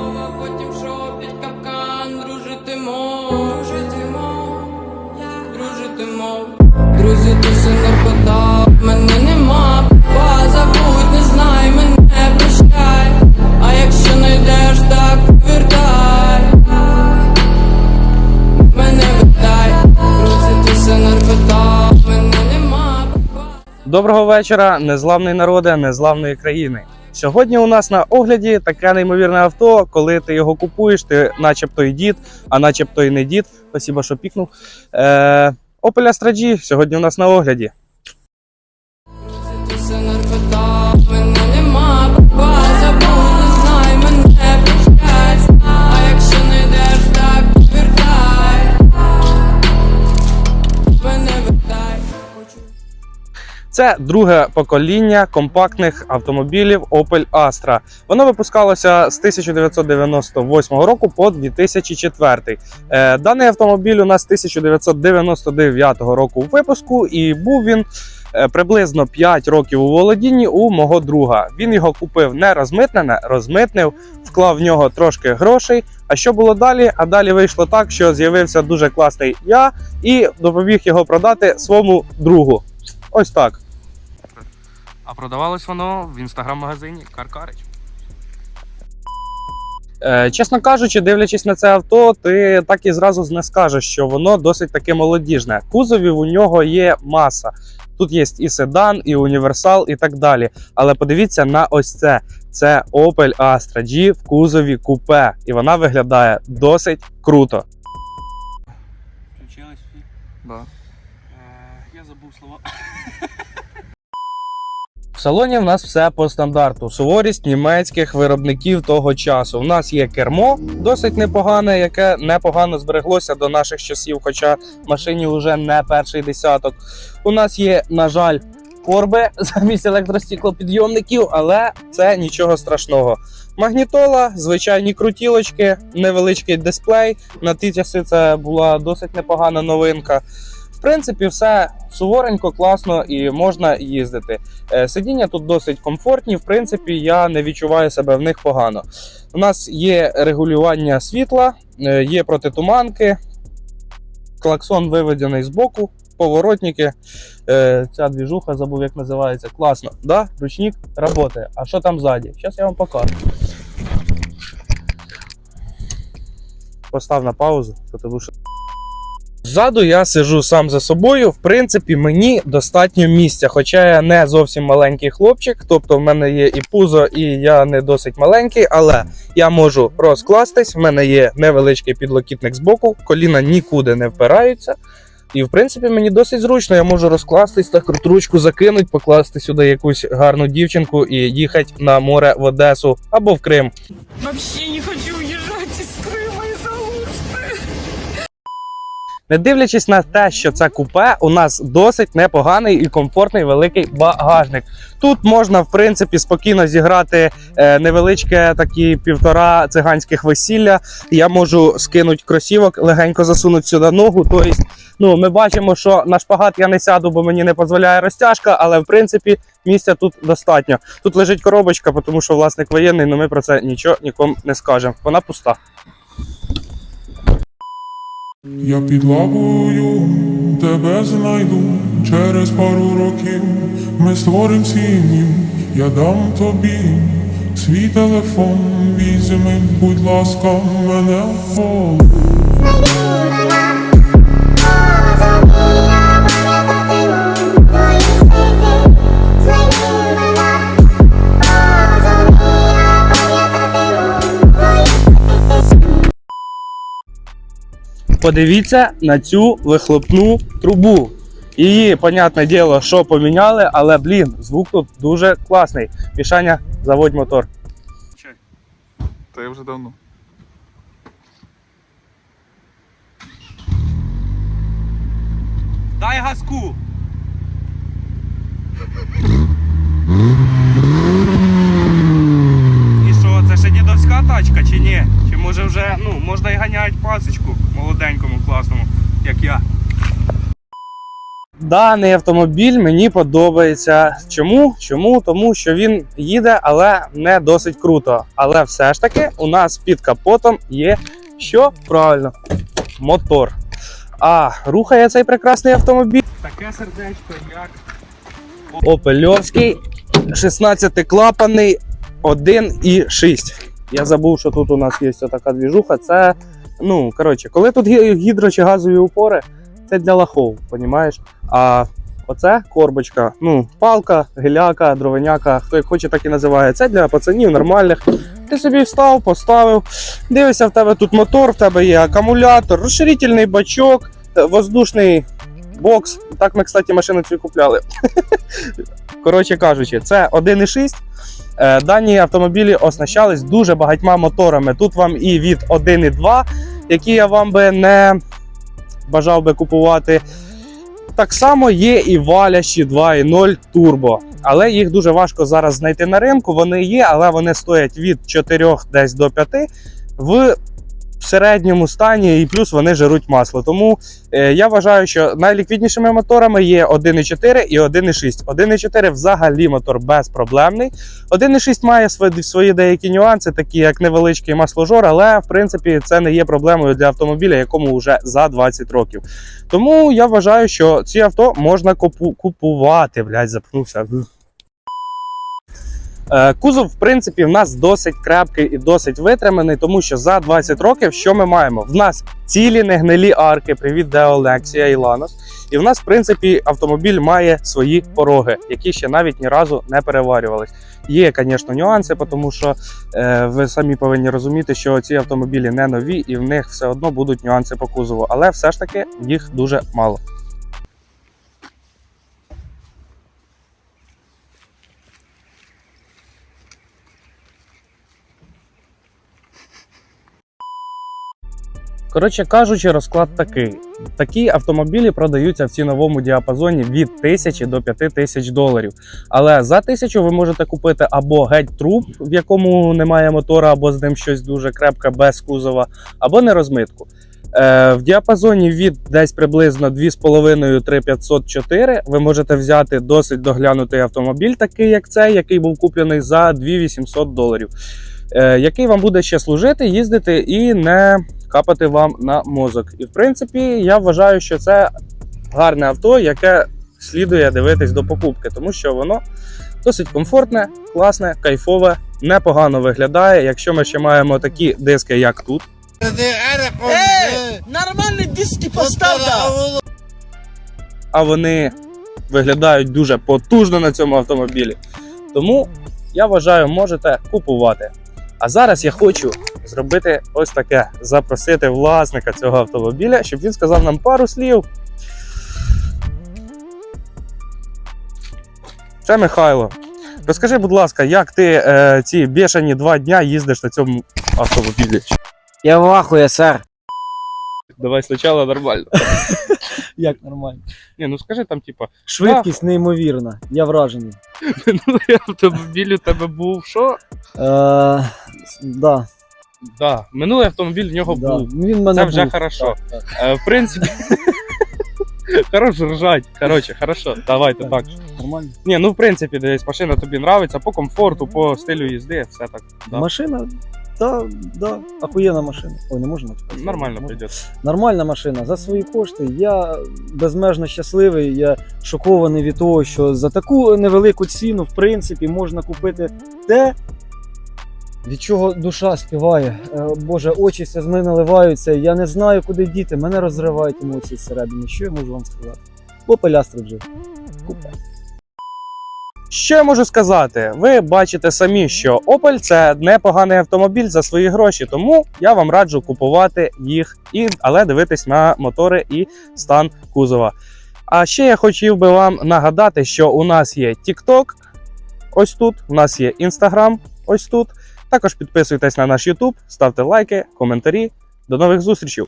а потім шопіть капкан, дружити мов, дружити мов, дружити мов. Друзі, ти си наркота, мене нема, па, забудь, не знай, мене прощай. А якщо не йдеш, так вертай. Мене витай, друзі, ти. Доброго вечора, незламний народе, незламної країни. Сьогодні у нас на огляді таке неймовірне авто. Коли ти його купуєш, ти начебто і дід, а начебто і не дід. Спасибо, що пікнув. Е, Opel Astra G сьогодні у нас на огляді. Це друге покоління компактних автомобілів Opel Astra. Воно випускалося з 1998 року по 2004. Е, Даний автомобіль у нас 1999 року випуску, і був він е, приблизно 5 років у володінні у мого друга. Він його купив не розмитнене, розмитнив, вклав в нього трошки грошей. А що було далі? А далі вийшло так, що з'явився дуже класний я і допоміг його продати своєму другу. Ось так. А продавалось воно в інстаграм-магазині Каркарич. Е, чесно кажучи, дивлячись на це авто, ти так і зразу не скажеш, що воно досить таки молодіжне. Кузовів у нього є маса. Тут є і седан, і універсал, і так далі. Але подивіться на ось це. Це Opel Astra G в кузові купе, і вона виглядає досить круто. Включилась? Да. Е, я забув слова. В салоні в нас все по стандарту. Суворість німецьких виробників того часу. У нас є кермо досить непогане, яке непогано збереглося до наших часів, хоча машині вже не перший десяток. У нас є, на жаль, корби замість електростіклопідйомників, але це нічого страшного. Магнітола, звичайні крутілочки, невеличкий дисплей. На ті часи це була досить непогана новинка. В принципі, все суворенько, класно і можна їздити. Е, Сидіння тут досить комфортні. В принципі, я не відчуваю себе в них погано. У нас є регулювання світла, е, є протитуманки, клаксон виведений з боку, поворотники. Е, Ця двіжуха забув, як називається. Класно. Да? Ручник працює. А що там ззаді? Зараз я вам покажу. Постав на паузу, тому що. Ззаду я сижу сам за собою. В принципі, мені достатньо місця, хоча я не зовсім маленький хлопчик, тобто в мене є і пузо, і я не досить маленький, але я можу розкластись. В мене є невеличкий підлокітник з боку, коліна нікуди не впираються. І в принципі мені досить зручно. Я можу розкластись, так ручку закинуть, покласти сюди якусь гарну дівчинку і їхати на море в Одесу або в Крим. Вообще не хочу Не дивлячись на те, що це купе, у нас досить непоганий і комфортний великий багажник. Тут можна, в принципі, спокійно зіграти е, невеличке такі півтора циганських весілля. Я можу скинути кросівок, легенько засунути сюди ногу. Тобто, ну, ми бачимо, що на шпагат я не сяду, бо мені не дозволяє розтяжка, але в принципі місця тут достатньо. Тут лежить коробочка, тому що власник воєнний, але ми про це нічого нікому не скажемо. Вона пуста. Я під лавою тебе знайду через пару років. Ми створим сім'ю, я дам тобі свій телефон. Візьми, будь ласка, мене в пол. Подивіться на цю вихлопну трубу. Її, понятне діло, що поміняли, але блін, звук тут дуже класний. Мішаня, заводь мотор. Та я вже давно. Дай газку. І що, це ще дідовська тачка чи ні? Чи може вже ну, можна і ганяти пасочку молоденькому, класному, як я. Даний автомобіль мені подобається. Чому? Чому? Тому що він їде, але не досить круто. Але все ж таки у нас під капотом є що правильно мотор. А рухає цей прекрасний автомобіль. Таке сердечко, як Опельовський 16-клапаний 1,6. Я забув, що тут у нас є така двіжуха. Це, ну, коротше, коли тут гі- гідро чи газові упори, це для лахов, понімаєш? А оце корбочка, ну, палка, геляка, дровеняка, хто як хоче, так і називає. Це для пацанів нормальних. Ти собі встав, поставив. Дивишся, в тебе тут мотор, в тебе є акумулятор, розширительний бачок, воздушний бокс. Так ми, кстати, машину цю купляли. Коротше кажучи, це 1,6. Е, Дані автомобілі оснащались дуже багатьма моторами. Тут вам і від 1,2, які я вам би не бажав би купувати. Так само є і валящі 2.0 турбо, але їх дуже важко зараз знайти на ринку. Вони є, але вони стоять від 4 десь до 5 в середньому стані, і плюс вони жируть масло. Тому е, я вважаю, що найліквіднішими моторами є 1.4 і 1.6. 1.4 взагалі мотор безпроблемний. 1.6 має свої, свої деякі нюанси, такі як невеличкий масложор, але в принципі це не є проблемою для автомобіля, якому вже за 20 років. Тому я вважаю, що ці авто можна купу- купувати. Блядь, запнувся. Е, Кузов, в принципі, в нас досить крепкий і досить витриманий, тому що за 20 років що ми маємо? В нас цілі негнилі арки, привіт Део Lexia і Lanos. І в нас, в принципі, автомобіль має свої пороги, які ще навіть ні разу не переварювались. Є, звісно, нюанси, тому що е, ви самі повинні розуміти, що ці автомобілі не нові, і в них все одно будуть нюанси по кузову, але все ж таки їх дуже мало. Коротше кажучи, розклад такий: такі автомобілі продаються в ціновому діапазоні від 1000 до 5000 доларів. Але за 1000 ви можете купити або геть труп, в якому немає мотора, або з ним щось дуже крепке без кузова, або нерозмитку. Е, в діапазоні від десь приблизно 2,5-3,504 ви можете взяти досить доглянутий автомобіль, такий як цей, який був куплений за 2800 доларів, е, який вам буде ще служити, їздити і не капати вам на мозок. І в принципі, я вважаю, що це гарне авто, яке слідує дивитись до покупки, тому що воно досить комфортне, класне, кайфове, непогано виглядає. Якщо ми ще маємо такі диски, як тут. Ей, нормальні диски постав, а вони виглядають дуже потужно на цьому автомобілі. Тому я вважаю, можете купувати. А зараз я хочу зробити ось таке: запросити власника цього автомобіля, щоб він сказав нам пару слів. Це Михайло. Розкажи, будь ласка, як ти е, ці бешені два дня їздиш на цьому автомобілі? Я в ахує, сер. Давай спочатку нормально. Як нормально. Ні, ну скажи там, типа, Швидкість неймовірна. Я вражений. минулий автомобіль у тебе був що? Е, да, Да, минулий автомобіль в нього да. був. Він мене Це вже був. хорошо. Так, так, Е, в принципі. Хорош ржать. Коротше, хорошо, давайте так. так. Нормально. Ні, ну в принципі, десь машина тобі нравиться по комфорту, по стилю їзди, все так. Да. Машина, да, да, охуєнна машина. Ой, не можна так сказати? Нормально Можна? прийде. Нормальна машина. За свої кошти я безмежно щасливий. Я шокований від того, що за таку невелику ціну, в принципі, можна купити те, від чого душа співає. Е, Боже, очі сльозми наливаються. Я не знаю, куди діти. Мене розривають емоції всередині. Що я можу вам сказати? J. Купе. Що я можу сказати? Ви бачите самі, що Opel це непоганий автомобіль за свої гроші, тому я вам раджу купувати їх, і, але дивитись на мотори і стан кузова. А ще я хотів би вам нагадати, що у нас є TikTok, ось тут, у нас є Instagram, ось тут. Також підписуйтесь на наш YouTube, ставте лайки, коментарі. До нових зустрічей!